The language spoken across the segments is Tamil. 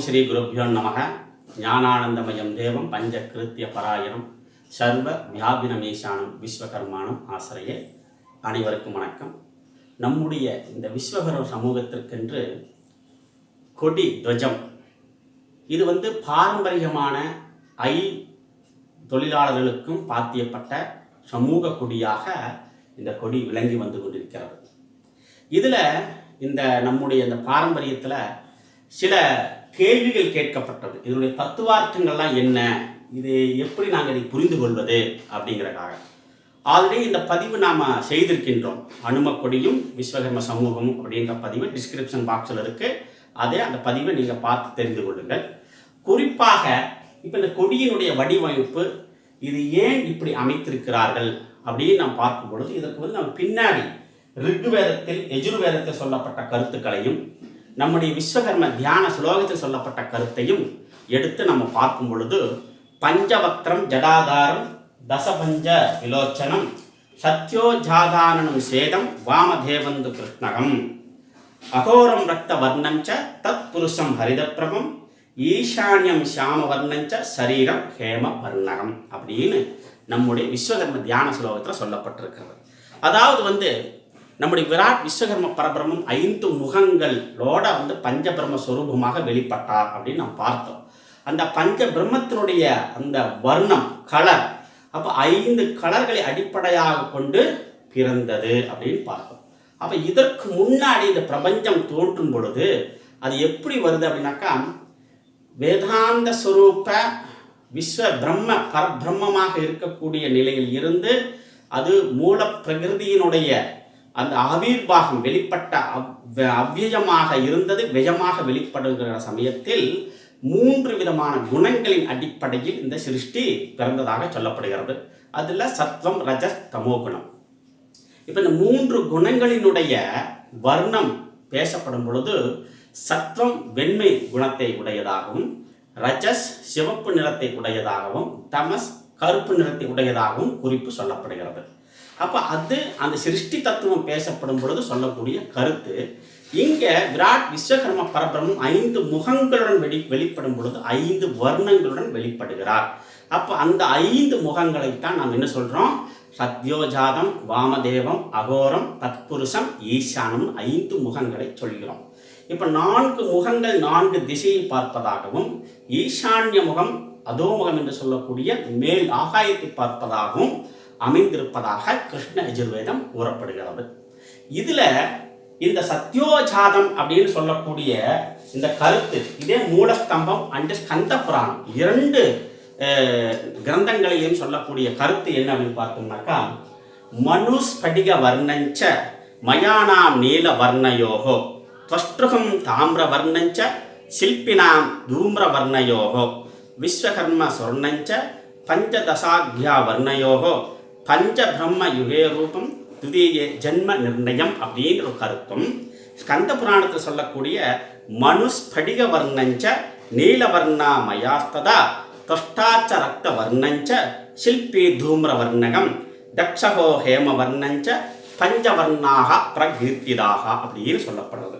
ஸ்ரீ குருப்பியோ நமக. ஞானானந்தமயம் தேவம் பஞ்ச கிருத்திய பராயணம். சர்வ வியாபினமேசானம் விஸ்வகர்மானம் ஆசிரியே அனைவருக்கும் வணக்கம். நம்முடைய இந்த விஸ்வகர்ம சமூகத்திற்கென்று கொடி துவஜம். இது வந்து பாரம்பரியமான ஐ தொழிலாளர்களுக்கும் பாத்தியப்பட்ட சமூக கொடியாக இந்த கொடி விளங்கி வந்து கொண்டிருக்கிறது. இதில் இந்த நம்முடைய இந்த பாரம்பரியத்தில் சில கேள்விகள் கேட்கப்பட்டது. இதனுடைய தத்துவார்த்தங்கள்லாம் என்ன? இது எப்படி நாங்கள் இதை புரிந்து கொள்வது அப்படிங்கிறக்காக ஆல்ரெடி இந்த பதிவு நாம் செய்திருக்கின்றோம். அனுமக்கொடியும் விஸ்வகர்ம சமூகமும் அப்படின்ற பதிவு டிஸ்கிரிப்ஷன் பாக்ஸில் இருக்குது அதே அந்த பதிவை நீங்கள் பார்த்து தெரிந்து கொள்ளுங்கள். குறிப்பாக இப்போ இந்த கொடியினுடைய வடிவமைப்பு இது ஏன் இப்படி அமைத்திருக்கிறார்கள் அப்படின்னு நாம் பார்க்கும் பொழுது இதற்கு வந்து நம்ம பின்னாடி ரிக்வேதத்தில் எஜுர்வேதத்தில் சொல்லப்பட்ட கருத்துக்களையும் நம்முடைய விஸ்வகர்ம தியான ஸ்லோகத்தில் சொல்லப்பட்ட கருத்தையும் எடுத்து நம்ம பார்க்கும் பொழுது பஞ்சவக்ரம் ஜடாதாரம் தசபஞ்ச விலோச்சனம் சத்யோஜாதானனும் சேதம் வாமதேவந்து கிருஷ்ணகம். அகோரம் ரக்த வர்ணஞ்ச தத் புருஷம் ஹரிதப்பிரபம் ஈசான்யம் சாம வர்ணஞ்ச சரீரம் ஹேம வர்ணகம் அப்படின்னு நம்முடைய விஸ்வகர்ம தியான ஸ்லோகத்தில் சொல்லப்பட்டிருக்கிறது. அதாவது வந்து நம்முடைய விராட் விஸ்வகர்ம பரபிரமம் ஐந்து முகங்களோட வந்து பஞ்சபிரம ஸ்வரூபமாக வெளிப்பட்டார் அப்படின்னு நாம் பார்த்தோம். அந்த பஞ்ச பிரம்மத்தினுடைய அந்த வர்ணம் கலர் அப்போ ஐந்து கலர்களை அடிப்படையாக கொண்டு பிறந்தது அப்படின்னு பார்த்தோம். அப்போ இதற்கு முன்னாடி இந்த பிரபஞ்சம் தோன்றும் பொழுது அது எப்படி வருது அப்படின்னாக்கா வேதாந்த சுரூப விஸ்வ பிரம்ம பரபிரம்மமாக இருக்கக்கூடிய நிலையில் இருந்து அது மூல பிரகிருதியினுடைய அந்த ஆவிர்வாகம் வெளிப்பட்ட அவ் அவ்வியமாக இருந்தது விஜமாக வெளிப்படுகிற சமயத்தில் மூன்று விதமான குணங்களின் அடிப்படையில் இந்த சிருஷ்டி பிறந்ததாக சொல்லப்படுகிறது. அதில் சத்வம் ரஜஸ் தமோ குணம். இப்போ இந்த மூன்று குணங்களினுடைய வர்ணம் பேசப்படும் பொழுது சத்வம் வெண்மை குணத்தை உடையதாகவும் ரஜஸ் சிவப்பு நிறத்தை உடையதாகவும் தமஸ் கருப்பு நிறத்தை உடையதாகவும் குறிப்பு சொல்லப்படுகிறது. அப்போ அது அந்த சிருஷ்டி தத்துவம் பேசப்படும் பொழுது சொல்லக்கூடிய கருத்து. இங்கே விராட் விஸ்வகர்ம பரபிரமம் ஐந்து முகங்களுடன் வெளி வெளிப்படும் பொழுது ஐந்து வர்ணங்களுடன் வெளிப்படுகிறார். அப்போ அந்த ஐந்து முகங்களைத்தான் நாம் என்ன சொல்கிறோம் சத்யோஜாதம் வாமதேவம் அகோரம் தத்புருஷம் ஈசானம் ஐந்து முகங்களை சொல்கிறோம். இப்போ நான்கு முகங்கள் நான்கு திசையை பார்ப்பதாகவும் ஈசான்ய முகம் அதோமுகம் என்று சொல்லக்கூடிய மேல் ஆகாயத்தை பார்ப்பதாகவும் அமைந்திருப்பதாக கிருஷ்ண யஜுர்வேதம் கூறப்படுகிறது. இதில் இந்த சத்யோஜாதம் அப்படின்னு சொல்லக்கூடிய இந்த கருத்து இதே மூலஸ்தம்பம் அண்டு ஸ்கந்த புராணம் இரண்டு கிரந்தங்களையும் சொல்லக்கூடிய கருத்து என்ன அப்படின்னு பார்த்தோம்னாக்கா மனுஸ்படிக வர்ணஞ்ச மயானாம் நீல வர்ணயோகோ துவஷ்டுகம் தாமிர வர்ணஞ்ச சில்பினாம் தூம்ர வர்ணயோகோ விஸ்வகர்ம சொர்ணஞ்ச பஞ்சதசாக்யா வர்ணயோகோ பஞ்சபிரம்ம யுகே ரூபம் துதிய ஜென்ம நிர்ணயம் அப்படின்ற ஒரு கருத்தும். ஸ்கந்த புராணத்தில் சொல்லக்கூடிய மனுஸ்படிக வர்ணஞ்ச நீலவர்ணா மயாஸ்ததா தொஷ்டாச்ச ரத்த வர்ணஞ்ச சில்பி தூம்ர வர்ணகம் தக்ஷகோ ஹேம வர்ணஞ்ச பஞ்சவர்ணாக பிரகீர்த்திதாக அப்படின்னு சொல்லப்படுறது.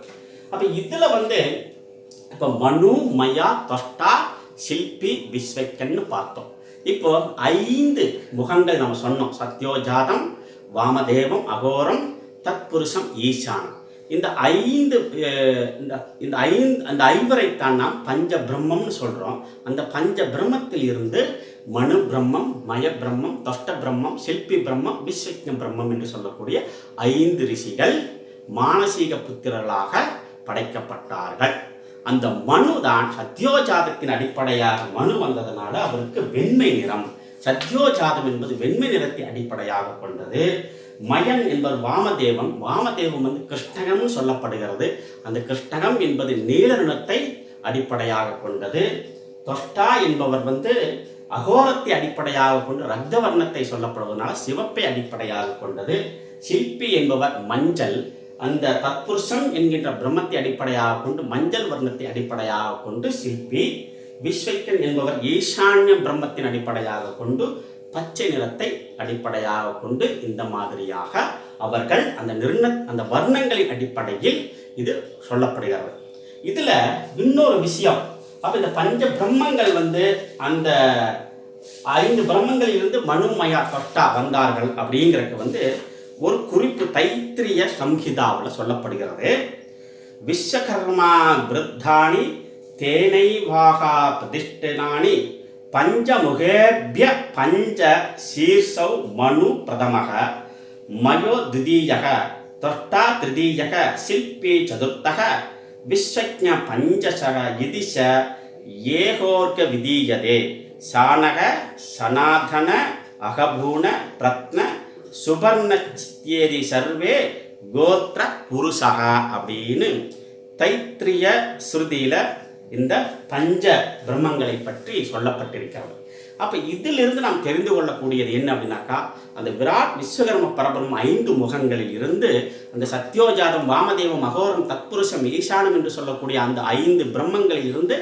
அப்போ இதில் வந்து இப்போ மனு மயா தொஷ்டா சில்பி விஸ்வக்கன்னு பார்த்தோம். இப்போ ஐந்து முகங்கள் நம்ம சொன்னோம். சத்யோஜாதம் வாமதேவம் அகோரம் தத்புருஷம் ஈசானம். இந்த ஐந்து இந்த இந்த ஐந்து அந்த ஐவரைத்தான் நாம் பஞ்ச பிரம்மம்னு சொல்கிறோம் அந்த பஞ்ச பிரம்மத்தில் இருந்து மனு பிரம்மம் மய பிரம்மம் தொஷ்ட பிரம்மம் சில்பி பிரம்மம் விஸ்வஜ்ன பிரம்மம் என்று சொல்லக்கூடிய ஐந்து ரிஷிகள் மானசீக புத்திரர்களாக படைக்கப்பட்டார்கள். அந்த மனு தான் சத்யோஜாதத்தின் அடிப்படையாக மனு வந்ததுனால அவருக்கு வெண்மை நிறம். சத்யோஜாதம் என்பது வெண்மை நிறத்தை அடிப்படையாக கொண்டது. மயன் என்பவர் வாமதேவன் வாமதேவம் வந்து கிருஷ்ணகம்னு சொல்லப்படுகிறது. அந்த கிருஷ்ணகம் என்பது நீல நிறத்தை அடிப்படையாக கொண்டது. தொஷ்டா என்பவர் வந்து அகோரத்தை அடிப்படையாக கொண்டு ரத்த வர்ணத்தை சொல்லப்படுவதனால் சிவப்பை அடிப்படையாக கொண்டது. சிற்பி என்பவர் மஞ்சள். அந்த தத்புருஷம் என்கின்ற பிரம்மத்தை அடிப்படையாக கொண்டு மஞ்சள் வர்ணத்தை அடிப்படையாக கொண்டு சிற்பி விஸ்வைக்கன் என்பவர் ஈசான்ய பிரம்மத்தின் அடிப்படையாக கொண்டு பச்சை நிறத்தை அடிப்படையாக கொண்டு இந்த மாதிரியாக அவர்கள் அந்த நிர்ண அந்த வர்ணங்களின் அடிப்படையில் இது சொல்லப்படுகிறது. இதில் இன்னொரு விஷயம். அப்போ இந்த பஞ்ச பிரம்மங்கள் வந்து அந்த ஐந்து பிரம்மங்களில் இருந்து மனுமயா தொட்டா வந்தார்கள் அப்படிங்கிறதுக்கு வந்து ஒரு குறிப்பு தைத்திரிய சம்ஹிதாவில் சொல்லப்படுகிறது. விஸ்வகர்மா விருத்தானி தேனைவாகா பிரதிஷ்டனானி பஞ்சமுகேபிய பஞ்ச சீர்ஷௌ மனு பிரதமக மயோ திதீயக தொட்டா திருதீயக சில்பி சதுர்த்தக விஸ்வஜ பஞ்சசக இதிஷ ஏகோர்க விதீயதே சாணக சனாதன அகபூன பிரத்ன சுபர்ண சர்வே கோத்ர புருஷக அப்படின்னு தைத்திரிய ஸ்ருதியில் இந்த பஞ்ச பிரம்மங்களை பற்றி சொல்லப்பட்டிருக்கிறது. அப்போ இதிலிருந்து நாம் தெரிந்து கொள்ளக்கூடியது என்ன அப்படின்னாக்கா அந்த விராட் விஸ்வகர்ம பரபரம் ஐந்து முகங்களில் இருந்து அந்த சத்யோஜாதம் வாமதேவம் அகோரம் தத்புருஷம் ஈசானம் என்று சொல்லக்கூடிய அந்த ஐந்து பிரம்மங்களில் இருந்து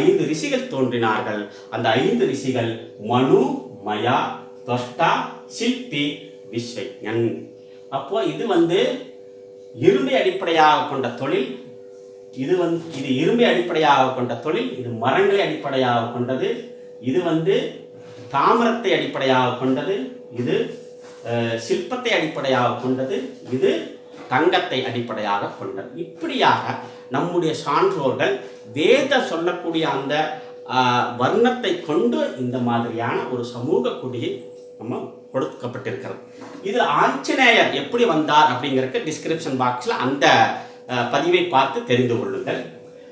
ஐந்து ரிஷிகள் தோன்றினார்கள். அந்த ஐந்து ரிஷிகள் மனு மயா தொஷ்டா சிற்பி விஸ்வஜன் அப்போ இது வந்து இருமை அடிப்படையாக கொண்ட தொழில். இது வந்து இது இருமை அடிப்படையாக கொண்ட தொழில். இது மரங்களை அடிப்படையாக கொண்டது. இது வந்து தாமரத்தை அடிப்படையாக கொண்டது. இது சிற்பத்தை அடிப்படையாக கொண்டது. இது தங்கத்தை அடிப்படையாக கொண்டது. இப்படியாக நம்முடைய சான்றோர்கள் வேத சொல்லக்கூடிய அந்த வர்ணத்தை கொண்டு இந்த மாதிரியான ஒரு சமூக குடியை நம்ம கொடுக்கப்பட்டிருக்கிறது. இது ஆஞ்சநேயர் எப்படி வந்தார் அப்படிங்கிறக்கு டிஸ்கிரிப்ஷன் பாக்ஸில் அந்த பதிவை பார்த்து தெரிந்து கொள்ளுங்கள்.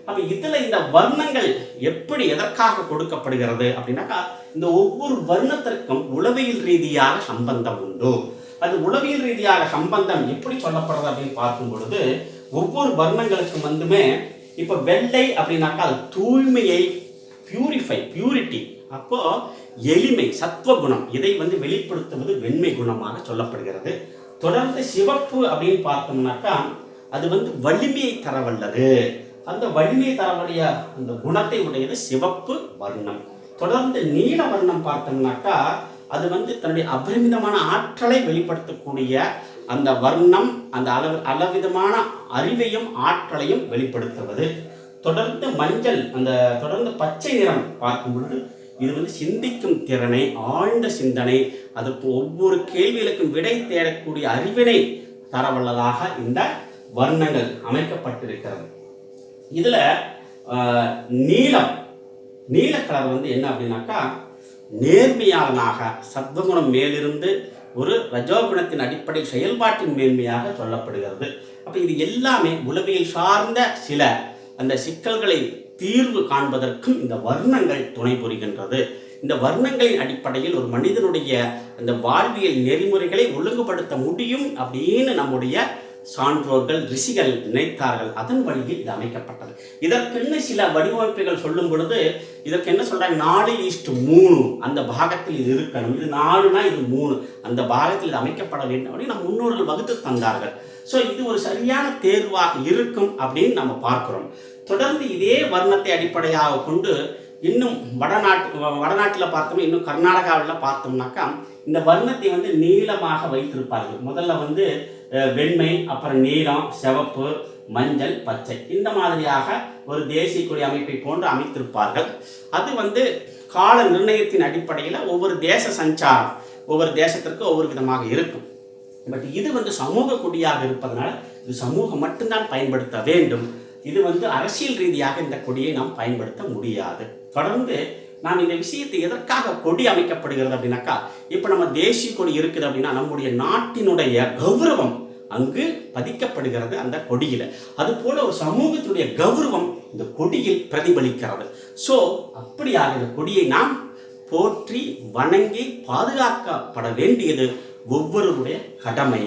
அப்போ இதில் இந்த வர்ணங்கள் எப்படி எதற்காக கொடுக்கப்படுகிறது அப்படின்னாக்கா இந்த ஒவ்வொரு வர்ணத்திற்கும் உளவியல் ரீதியாக சம்பந்தம் உண்டு. அது உளவியல் ரீதியாக சம்பந்தம் எப்படி சொல்லப்படுறது அப்படின்னு பார்க்கும் பொழுது ஒவ்வொரு வர்ணங்களுக்கும் வந்துமே இப்போ வெள்ளை அப்படின்னாக்கா அது தூய்மையை பியூரிஃபை பியூரிட்டி அப்போ எளிமை சத்துவ குணம் இதை வந்து வெளிப்படுத்துவது வெண்மை குணமாக சொல்லப்படுகிறது. தொடர்ந்து சிவப்பு அப்படின்னு பார்த்தோம்னாக்கா அது வந்து வலிமையை தரவல்லது. அந்த வலிமையை தரவடைய அந்த குணத்தை உடையது சிவப்பு வர்ணம். தொடர்ந்து நீல வர்ணம் பார்த்தோம்னாக்கா அது வந்து தன்னுடைய அபரிமிதமான ஆற்றலை வெளிப்படுத்தக்கூடிய அந்த வர்ணம் அந்த அளவு அளவிதமான அறிவையும் ஆற்றலையும் வெளிப்படுத்துவது. தொடர்ந்து மஞ்சள் அந்த தொடர்ந்து பச்சை நிறம் பார்க்கும் பொழுது இது வந்து சிந்திக்கும் திறனை ஆழ்ந்த சிந்தனை அதற்கு ஒவ்வொரு கேள்விகளுக்கும் விடை தேடக்கூடிய அறிவினை தரவல்லதாக இந்த வர்ணங்கள் அமைக்கப்பட்டிருக்கிறது. இதுல நீலம் நீல கலர் வந்து என்ன அப்படின்னாக்கா நேர்மையாளனாக சத்வகுணம் மேலிருந்து ஒரு ரஜோகுணத்தின் அடிப்படையில் செயல்பாட்டின் மேன்மையாக சொல்லப்படுகிறது. அப்போ இது எல்லாமே உளவியல் சார்ந்த சில அந்த சிக்கல்களை தீர்வு காண்பதற்கும் இந்த வர்ணங்கள் துணை புரிகின்றது. இந்த வர்ணங்களின் அடிப்படையில் ஒரு மனிதனுடைய அந்த வாழ்வியல் நெறிமுறைகளை ஒழுங்குபடுத்த முடியும் அப்படின்னு நம்முடைய சான்றோர்கள் ரிஷிகள் நினைத்தார்கள். அதன் வழியில் இது அமைக்கப்பட்டது. இதற்கென்னு சில வடிவமைப்புகள் சொல்லும் பொழுது இதற்கு என்ன சொல்றாங்க? நாலு ஈஸ்ட் மூணு அந்த பாகத்தில் இது இருக்கணும். இது நாலுனா இது மூணு. அந்த பாகத்தில் இது அமைக்கப்பட வேண்டும் அப்படின்னு நம் முன்னோர்கள் வகுத்து தந்தார்கள். ஸோ இது ஒரு சரியான தேர்வாக இருக்கும் அப்படின்னு நம்ம பார்க்கிறோம். தொடர்ந்து இதே வர்ணத்தை அடிப்படையாக கொண்டு இன்னும் வடநாட்டு வடநாட்டில் பார்த்தோம்னா இன்னும் கர்நாடகாவில் பார்த்தோம்னாக்கா இந்த வர்ணத்தை வந்து நீளமாக வைத்திருப்பார்கள். முதல்ல வந்து வெண்மை அப்புறம் நீலம் சிவப்பு மஞ்சள் பச்சை இந்த மாதிரியாக ஒரு தேசிய கொடி அமைப்பை போன்று அமைத்திருப்பார்கள். அது வந்து கால நிர்ணயத்தின் அடிப்படையில் ஒவ்வொரு தேச சஞ்சாரம் ஒவ்வொரு தேசத்திற்கு ஒவ்வொரு விதமாக இருக்கும். பட் இது வந்து சமூக கொடியாக இருப்பதனால் இது சமூகம் மட்டும்தான் பயன்படுத்த வேண்டும். இது வந்து அரசியல் ரீதியாக இந்த கொடியை நாம் பயன்படுத்த முடியாது. தொடர்ந்து நாம் இந்த விஷயத்தை எதற்காக கொடி அமைக்கப்படுகிறது அப்படின்னாக்கா இப்போ நம்ம தேசிய கொடி இருக்குது அப்படின்னா நம்முடைய நாட்டினுடைய கௌரவம் அங்கு பதிக்கப்படுகிறது அந்த கொடியில். அது போல ஒரு சமூகத்தினுடைய கௌரவம் இந்த கொடியில் பிரதிபலிக்கிறது. ஸோ அப்படியாக இந்த கொடியை நாம் போற்றி வணங்கி பாதுகாக்கப்பட வேண்டியது ஒவ்வொருவருடைய கடமை.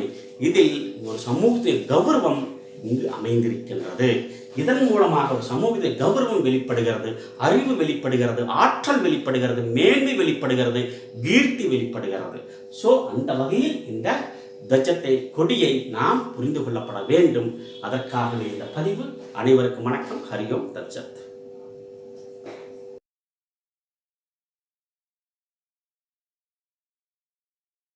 இதில் ஒரு சமூகத்தின் கௌரவம் இங்கு அமைந்திருக்கின்றது. இதன் மூலமாக ஒரு சமூகத்தில் கௌரவம் வெளிப்படுகிறது அறிவு வெளிப்படுகிறது ஆற்றல் வெளிப்படுகிறது மேன்மை வெளிப்படுகிறது கீர்த்தி வெளிப்படுகிறது. ஸோ அந்த வகையில் இந்த தஜத்தை கொடியை நாம் புரிந்து கொள்ளப்பட வேண்டும். அதற்காகவே இந்த பதிவு. அனைவருக்கும் வணக்கம். ஹரியோம் தஜத்.